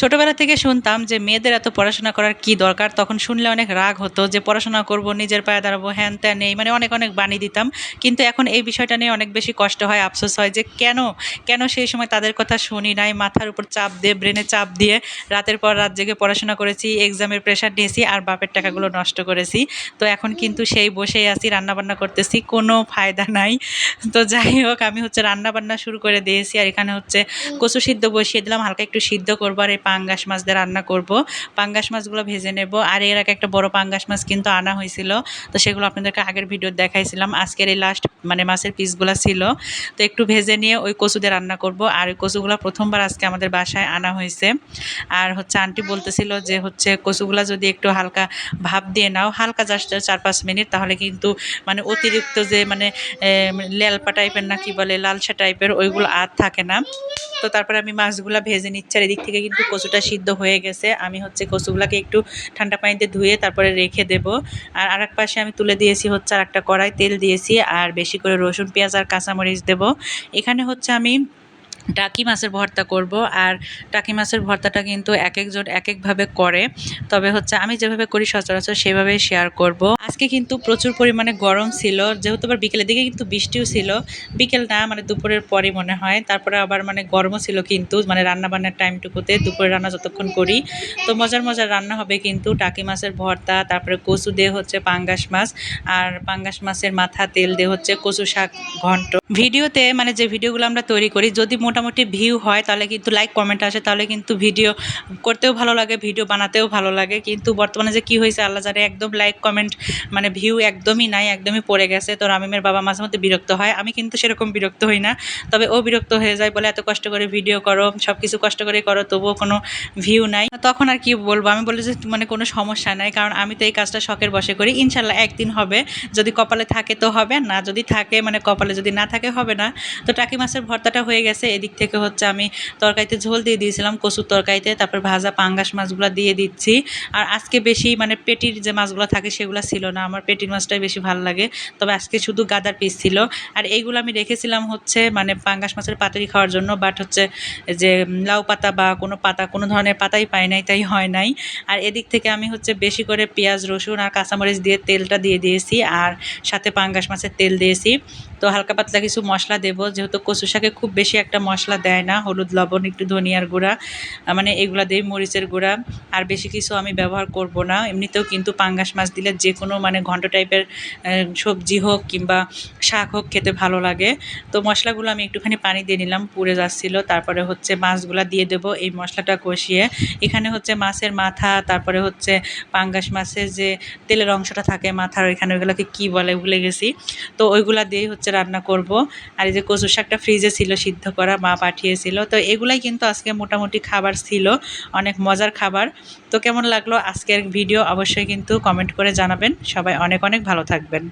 ছোটবেলা থেকে শুনতাম যে মেয়েদের এত পড়াশোনা করার কি দরকার? তখন শুনলে অনেক রাগ হতো যে পড়াশোনা করব, নিজের পায়ে দাঁড়াবো, হ্যান ত্যান নেই মানে অনেক অনেক বাণী দিতাম। কিন্তু এখন এই বিষয়টা নিয়ে অনেক বেশি কষ্ট হয়, আফসোস হয় যে কেন? কেন সেই সময় তাদের কথা শুনি নাই? মাথার উপর চাপ দিয়ে, ব্রেনে চাপ দিয়ে রাতের পর রাত জেগে পড়াশোনা করেছি এক্সামের প্রেশার নিয়েছি আর বাপের টাকাগুলো নষ্ট করেছি। তো এখন কিন্তু সেই বসেই আছি, রান্নাবান্না করতেছি, কোনো ফায়দা নাই। তো যাই হোক, আমি হচ্ছে রান্নাবান্না শুরু করে দিয়েছি আর এখানে হচ্ছে কচু সিদ্ধ বসিয়ে দিলাম, হালকা একটু সিদ্ধ করব আর এই পাঙ্গাস মাছ দিয়ে রান্না করব। পাঙ্গাস মাছগুলো ভেজে নেব। আর এর আগে একটা বড় পাঙ্গাস মাছ কিন্তু আনা হয়েছিল। তো সেগুলো আপনাদেরকে আগের ভিডিও দেখাইছিলাম। আজকের এই লাস্ট মানে মাছের পিসগুলো ছিল। তো একটু ভেজে নিয়ে ওই কচু দিয়ে রান্না করব। আর ওই কচুগুলো প্রথমবার আজকে আমাদের বাসায় আনা হয়েছে। আর হচ্ছে আন্টি বলতেছিল যে হচ্ছে কচুগুলো যদি একটু হালকা ভাপ দিয়ে নাও, হালকা জাস্ট চার পাঁচ মিনিট, তাহলে কিন্তু মানে অতিরিক্ত যে মানে লেলপা টাইপের না কি বলে, লালসা টাইপের ওইগুলো আর থাকে না। তো তারপরে আমি মাছগুলো ভেজে নিচ্ছি। আর এদিক থেকে কিন্তু কচুটা সিদ্ধ হয়ে গেছে, আমি হচ্ছে কচুগুলাকে একটু ঠান্ডা পানিতে ধুয়ে তারপরে রেখে দেব। আর আরেক পাশে আমি তুলে দিয়েছি হচ্ছে আর একটা কড়াই, তেল দিয়েছি আর বেশি করে রসুন, পেঁয়াজ আর কাঁচামরিচ দেব। এখানে হচ্ছে আমি টাকি মাছের ভর্তা করব আর টাকি মাছের ভর্তাটা কিন্তু এক একজন এক একভাবে করে। তবে হচ্ছে আমি যেভাবে করি সচরাচর সেভাবেই শেয়ার করব। আজকে কিন্তু প্রচুর পরিমাণে গরম ছিল, যেহেতু আবার বিকেলের দিকে কিন্তু বৃষ্টিও ছিল। বিকেল না মানে দুপুরের পরই মনে হয়। তারপরে আবার মানে গরমও ছিল কিন্তু মানে রান্না বান্নার টাইমটুকুতে দুপুরে রান্না যতক্ষণ করি। তো মজার মজার রান্না হবে কিন্তু টাকি মাছের ভর্তা, তারপরে কচু দিয়ে হচ্ছে পাঙ্গাস মাছ, আর পাঙ্গাস মাছের মাথা তেল দিয়ে হচ্ছে কচু শাক ঘন্ট। ভিডিওতে মানে যে ভিডিওগুলো আমরা তৈরি করি, যদি মোটামুটি ভিউ হয়, তাহলে কিন্তু লাইক, কমেন্ট আসে, তাহলে কিন্তু ভিডিও করতেও ভালো লাগে, ভিডিও বানাতেও ভালো লাগে। কিন্তু বর্তমানে যে কি হয়েছে, আল্লাহ জানে, একদম লাইক, কমেন্ট মানে ভিউ একদমই নাই, একদমই পড়ে গেছে। তো রামিমের বাবা মাঝে মধ্যে বিরক্ত হয়। আমি কিন্তু সেরকম বিরক্ত হই না। তবে ও বিরক্ত হয়ে যায় বলে এত কষ্ট করে ভিডিও করো সব কিছু কষ্ট করে করো, তবুও কোনো ভিউ নাই। তখন আর কি বলব? আমি বলি যে মানে কোনো সমস্যা নাই, কারণ আমি তো এই কাজটা শখের বসে করি। ইনশাল্লাহ একদিন হবে। যদি কপালে থাকে তো হবে, না যদি থাকে মানে কপালে যদি না থাকে হবে না। তো টাকি মাছের ভর্তাটা হয়ে গেছে। এদিক থেকে হচ্ছে আমি তরকারিতে ঝোল দিয়ে দিয়েছিলাম, কচুর তরকারিতে, তারপর ভাজা পাঙ্গাস মাছগুলো দিয়ে দিচ্ছি। আর আজকে বেশি মানে পেটির যে মাছগুলো থাকে সেগুলো ছিল না, আমার পেটির মাছটাই বেশি ভালো লাগে। তবে আজকে শুধু গাদার পিস ছিল। আর এইগুলো আমি রেখেছিলাম হচ্ছে মানে পাঙ্গাস মাছের পাতুরি খাওয়ার জন্য বাট হচ্ছে যে লাউ পাতা বা কোনো পাতা, কোনো ধরনের পাতাই পাই নাই, তাই হয় নাই। আর এদিক থেকে আমি হচ্ছে বেশি করে পেঁয়াজ, রসুন আর কাঁচামরিচ দিয়ে তেলটা দিয়ে দিয়েছি আর সাথে পাঙ্গাস মাছের তেল দিয়েছি। তো হালকা পাতলা কিছু মশলা দেবো, যেহেতু কচু শাকে খুব বেশি একটা মশলা দেয় না, হলুদ, লবণ, একটু ধনিয়ার গুঁড়া মানে এগুলো দিই মরিচের গুঁড়া। আর বেশি কিছু আমি ব্যবহার করব না। এমনিতেও কিন্তু পাঙ্গাস মাছ দিলে যে কোনো মানে ঘন্ট টাইপের সবজি হোক কিংবা শাক হোক খেতে ভালো লাগে। তো মশলাগুলো আমি একটুখানি পানি দিয়ে নিলাম, পুড়ে যাচ্ছিল। তারপরে হচ্ছে মাছগুলো দিয়ে দেব এই মশলাটা কষিয়ে। এখানে হচ্ছে মাছের মাথা, তারপরে হচ্ছে পাঙ্গাস মাছের যে তেলের অংশটা থাকে মাথার, ওইখানে ওইগুলোকে কী বলে ভুলে গেছি। তো ওইগুলা দিয়েই হচ্ছে রান্না করব। আর এই যে কচু শাকটা ফ্রিজে ছিল সিদ্ধ করা, মা পাঠিয়েছিল। তো এগুলাই কিন্তু আজকে মোটামুটি খাবার ছিল, অনেক মজার খাবার। তো কেমন লাগল আজকের ভিডিও অবশ্যই কিন্তু কমেন্ট করে জানাবেন। সবাই অনেক অনেক ভালো থাকবেন।